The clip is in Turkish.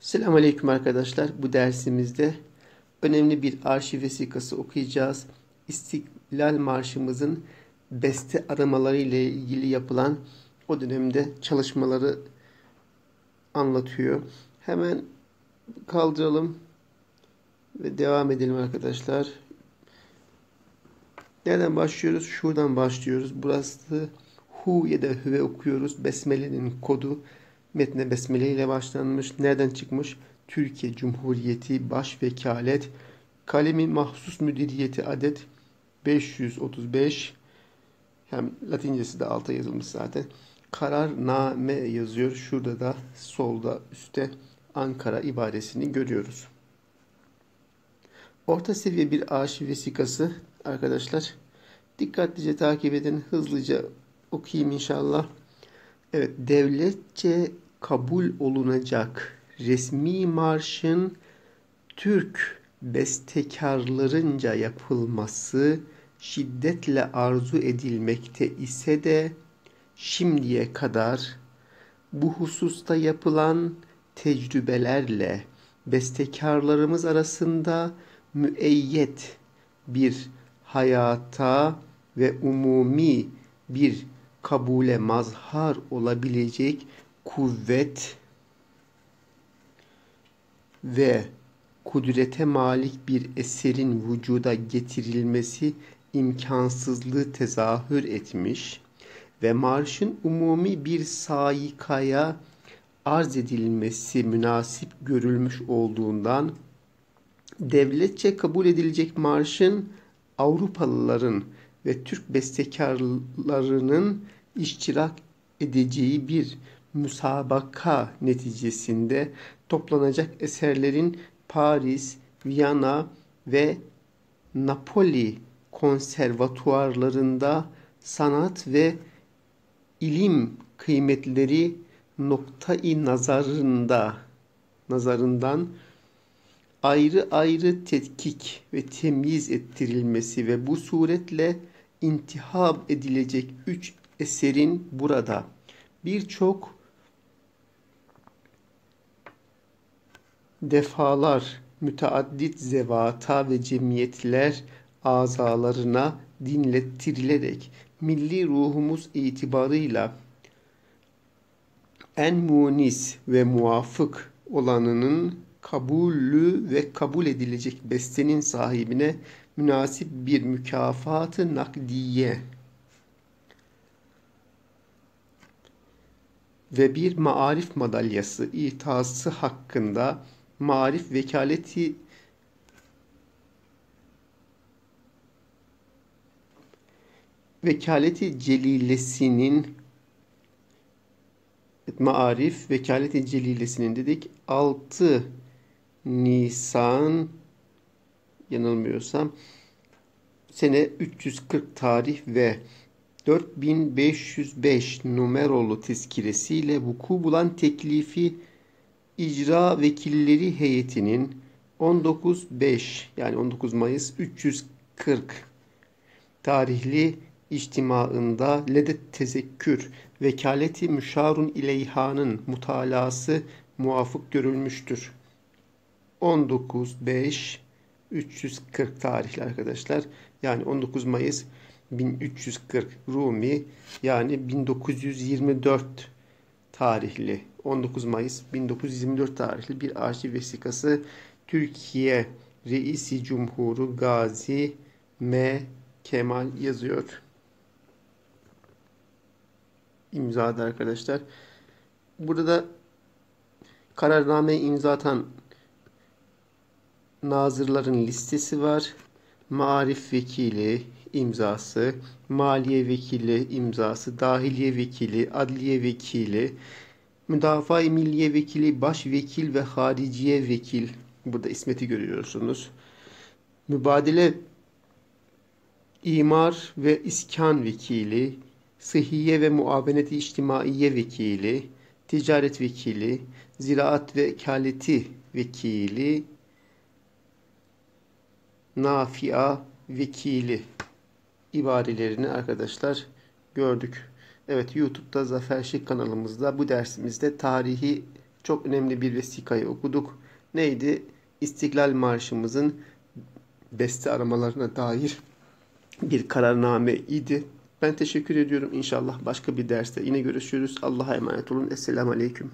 Selamünaleyküm arkadaşlar. Bu dersimizde önemli bir arşiv vesikası okuyacağız. İstiklal Marşımızın beste aramaları ile ilgili yapılan o dönemde çalışmaları anlatıyor. Hemen kaldıralım ve devam edelim arkadaşlar. Nereden başlıyoruz? Şuradan başlıyoruz. Burası hu ya da hüve okuyoruz. Besmele'nin kodu metne besmele ile başlanmış. Nereden çıkmış? Türkiye Cumhuriyeti Baş Vekalet Kalemi Mahsus Müdüriyeti adet 535 hem latincesi de alta yazılmış zaten. Kararname yazıyor. Şurada da solda üstte Ankara ibaresini görüyoruz. Orta seviye bir arşiv vesikası arkadaşlar. Dikkatlice takip edin. Hızlıca okuyayım inşallah. Evet, devletçe kabul olunacak. Resmi marşın Türk bestekarlarınca yapılması şiddetle arzu edilmekte ise de şimdiye kadar bu hususta yapılan tecrübelerle bestekarlarımız arasında müeyyet bir hayata ve umumi bir kabule mazhar olabilecek kuvvet ve kudrete malik bir eserin vücuda getirilmesi imkansızlığı tezahür etmiş ve marşın umumi bir saikaya arz edilmesi münasip görülmüş olduğundan devletçe kabul edilecek marşın Avrupalıların ve Türk bestekarlarının iştirak edeceği bir müsabaka neticesinde toplanacak eserlerin Paris, Viyana ve Napoli konservatuarlarında sanat ve ilim kıymetleri noktayı nazarında nazarından ayrı ayrı tetkik ve temyiz ettirilmesi ve bu suretle intihab edilecek üç eserin burada birçok defalar müteaddit zevata ve cemiyetler azalarına dinlettirilerek milli ruhumuz itibarıyla en munis ve muafık olanının kabulü ve kabul edilecek bestenin sahibine münasip bir mükafatı nakdiye ve bir maarif madalyası itası hakkında marif vekaleti vekaleti celilesinin Maarif Vekaleti Celilesi'nin dedik. 6 Nisan yanılmıyorsam sene 340 tarih ve 4505 numarolu tezkiresiyle vuku bulan teklifi icra vekilleri heyetinin 19.5 yani 19 Mayıs 340 tarihli içtimaında ledet tezekkür vekaleti müşarun ileyhanın mutalası muvafık görülmüştür. 19.5 340 tarihli arkadaşlar. Yani 19 Mayıs 1340 Rumi yani 1924 tarihli 19 Mayıs 1924 tarihli bir arşiv vesikası Türkiye Reisi Cumhuru Gazi M. Kemal yazıyor. İmzada arkadaşlar. Burada da kararname imza atan nazırların listesi var. Marif vekili imzası, maliye vekili imzası, dahiliye vekili, adliye vekili, müdafaa milliye vekili, baş vekil ve hariciye vekil. Burada ismeti görüyorsunuz. Mübadele imar ve iskan vekili, sıhhiye ve muaveneti içtimaiye vekili, ticaret vekili, ziraat ve kaleti vekili, nafia vekili ibarelerini arkadaşlar gördük. Evet YouTube'da Zafer Şık kanalımızda bu dersimizde tarihi çok önemli bir vesikayı okuduk. Neydi? İstiklal Marşımızın beste aramalarına dair bir kararname idi. Ben teşekkür ediyorum. İnşallah başka bir derste yine görüşürüz. Allah'a emanet olun. Esselamu Aleyküm.